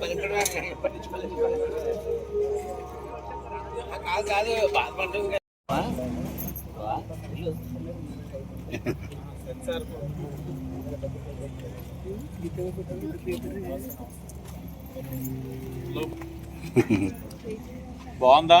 పలికడం కాదు కాదు బాధపడదు బాగుందా?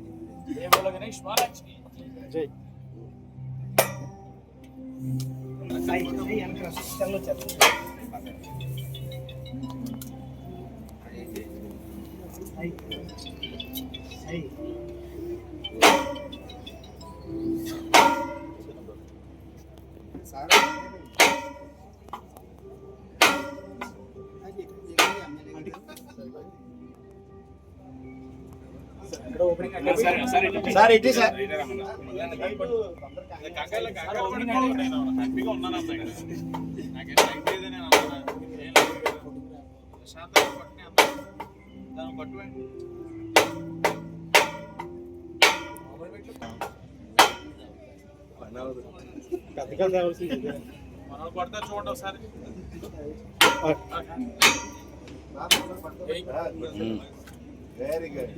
చెయ్యి ఎన్నుకుంటా. ఆ, పగిలింది. ఓకే. జై బోలో గణేష్ మహారాజ్కి. సరే, ప్రశాంతంగా పట్టునే అన్నాను. దాన్ని పట్టుకోండి. మనోడు కొడతా చూడండి ఒకసారి ఏయ్. వెరీ గుడ్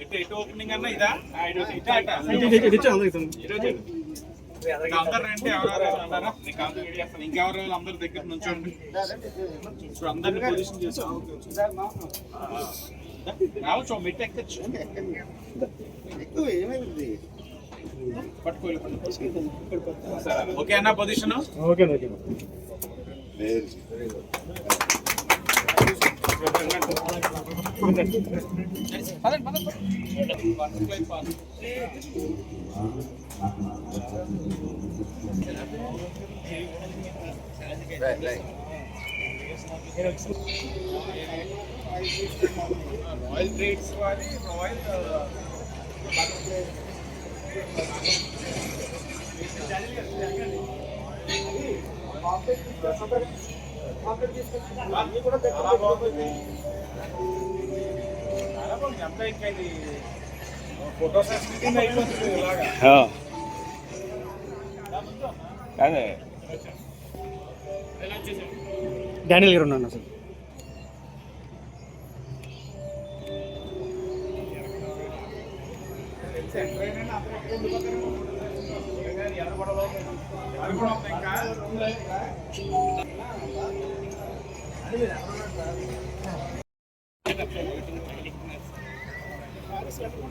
ఎటు ఎటు ఓపెనింగ్ అన్న ఇదా? అందరు రండి ఎవరెవరు ఉన్నారా. నీకు అందరూ రెడీ చేస్తాను ఇంకెవరు అందరు దగ్గర నుంచి ఇప్పుడు అందరిని పొజిషన్ చేసాం రావచ్చు మెట్టు ఎక్కచ్చు. ఏమైంది పట్టుకోవాలి. ఓకే అన్న పొజిషన్ రాయల్ ట్రేడ్స్ వారి రాయల్ చాలా బాగుంది చాలా బాగుంది అంతా ఇంకా ఇది ఫోటో సెషన్ అయిపోతుంది ఇలాగా కాదే డానియల్ గారు ఉన్నాను సార్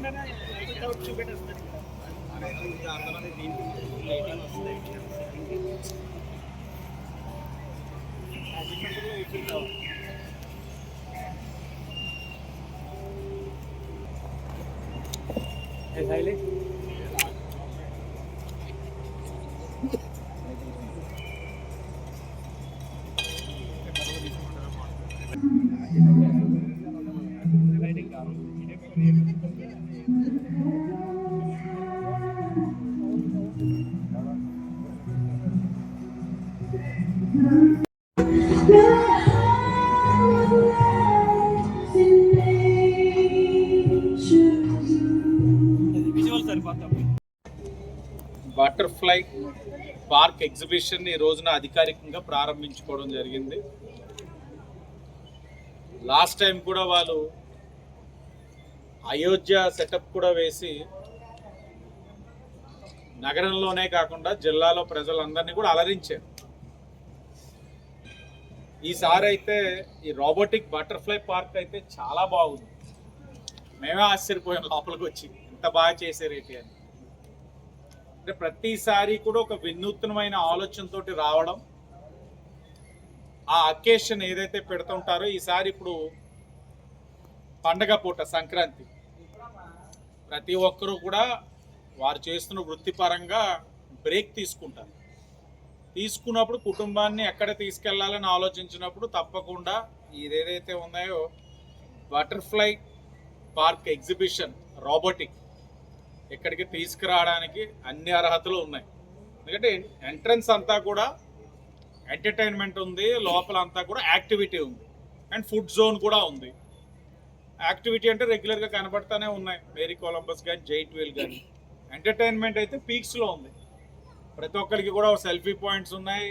బటర్ఫ్లై పార్క్ ఎగ్జిబిషన్ ఈ రోజున అధికారికంగా ప్రారంభించుకోవడం జరిగింది. లాస్ట్ టైం కూడా వాళ్ళు అయోధ్య సెటప్ కూడా వేసి నగరంలోనే కాకుండా జిల్లాలో ప్రజలందరినీ కూడా అలరించారు. ఈసారి అయితే ఈ రోబోటిక్ బటర్ఫ్లై పార్క్ అయితే చాలా బాగుంది. మేమే ఆశ్చర్యపోయాం లోపలికి వచ్చి ఇంత బాగా చేశారేంటి అని. అంటే ప్రతిసారి కూడా ఒక వినూత్నమైన ఆలోచనతోటి రావడం ఆ అకేషన్ ఏదైతే పెడుతుంటారో ఈసారి ఇప్పుడు పండగ పూట సంక్రాంతి. ప్రతి ఒక్కరూ కూడా వారు చేస్తున్న వృత్తిపరంగా బ్రేక్ తీసుకుంటారు. తీసుకున్నప్పుడు కుటుంబాన్ని ఎక్కడ తీసుకెళ్ళాలని ఆలోచించినప్పుడు తప్పకుండా ఇదేదైతే ఉన్నాయో బటర్ఫ్లై పార్క్ ఎగ్జిబిషన్ రోబోటిక్ ఇక్కడికి తీసుకురావడానికి అన్ని అర్హతలు ఉన్నాయి. ఎందుకంటే ఎంట్రన్స్ అంతా కూడా ఎంటర్టైన్మెంట్ ఉంది లోపల అంతా కూడా యాక్టివిటీ ఉంది. అండ్ ఫుడ్ జోన్ కూడా ఉంది. యాక్టివిటీ అంటే రెగ్యులర్గా కనబడతానే ఉన్నాయి. మేరీ కొలంబస్ కానీ జైట్ వీల్ కానీ ఎంటర్టైన్మెంట్ అయితే పీక్స్లో ఉంది. ప్రతి ఒక్కరికి కూడా సెల్ఫీ పాయింట్స్ ఉన్నాయి.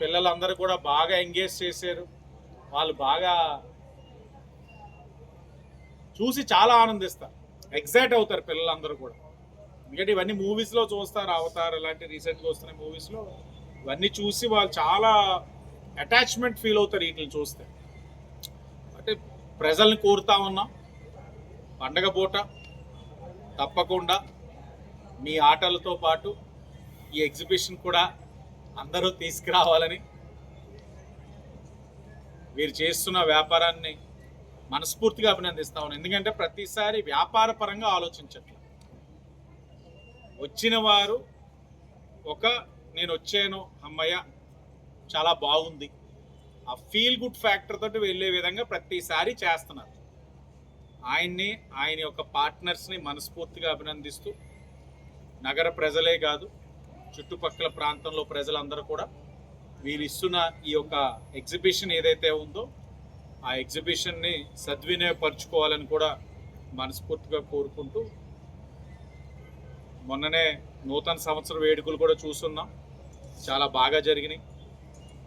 పిల్లలందరూ కూడా బాగా ఎంగేజ్ చేశారు. వాళ్ళు బాగా చూసి చాలా ఆనందిస్తారు. ఎగ్జైట్ అవుతారు పిల్లలందరూ కూడా. ఎందుకంటే ఇవన్నీ మూవీస్లో చూస్తారు అవతార్ ఇలాంటి రీసెంట్గా వస్తున్న మూవీస్లో. ఇవన్నీ చూసి వాళ్ళు చాలా అటాచ్మెంట్ ఫీల్ అవుతారు వీటిని చూస్తే. అంటే ప్రజల్ని కోరుతా ఉన్నాం పండగ పూట తప్పకుండా మీ ఆటలతో పాటు ఈ ఎగ్జిబిషన్ కూడా అందరూ తీసుకురావాలని మీరు చేస్తున్న వ్యాపారాన్ని మనస్ఫూర్తిగా అభినందిస్తా ఉన్నాను ఎందుకంటే ప్రతిసారి వ్యాపార పరంగా ఆలోచించట్లేదు. వచ్చిన వారు ఒక నేను వచ్చాను అమ్మయ్య చాలా బాగుంది. ఆ ఫీల్ గుడ్ ఫ్యాక్టర్ తోటి వెళ్ళే విధంగా ప్రతిసారి చేస్తున్నారు. ఆయన్ని ఆయన యొక్క పార్ట్నర్స్ని మనస్ఫూర్తిగా అభినందిస్తూ నగర ప్రజలే కాదు చుట్టుపక్కల ప్రాంతంలో ప్రజలందరూ కూడా వీరు ఇస్తున్న ఈ యొక్క ఎగ్జిబిషన్ ఏదైతే ఉందో ఆ ఎగ్జిబిషన్ని సద్వినియోగపరచుకోవాలని కూడా మనస్ఫూర్తిగా కోరుకుంటూ మొన్ననే నూతన సంవత్సర వేడుకలు కూడా చూస్తున్నాం చాలా బాగా జరిగినాయి.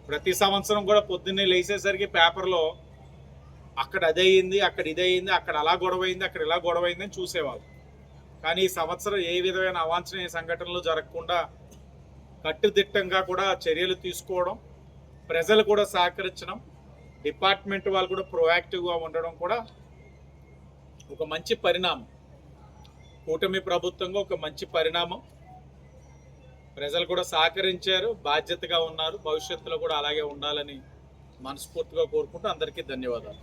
ప్రతి సంవత్సరం కూడా పొద్దున్నే లేచేసరికి పేపర్లో అక్కడ అదే అయింది అక్కడ ఇది అయింది అక్కడ అలా గొడవ అయింది అక్కడ ఇలా గొడవ అని చూసేవాళ్ళు. కానీ ఈ సంవత్సరం ఏ విధమైన అవాంఛనీయ సంఘటనలు జరగకుండా కట్టుదిట్టంగా కూడా చర్యలు తీసుకోవడం ప్రజలు కూడా సహకరించడం డిపార్ట్మెంట్ వాళ్ళు కూడా ప్రొయాక్టివ్గా ఉండడం కూడా ఒక మంచి పరిణామం. కూటమి ప్రభుత్వంగా ఒక మంచి పరిణామం. ప్రజలు కూడా సహకరించారు బాధ్యతగా ఉన్నారు భవిష్యత్తులో కూడా అలాగే ఉండాలని మనస్ఫూర్తిగా కోరుకుంటూ అందరికీ ధన్యవాదాలు.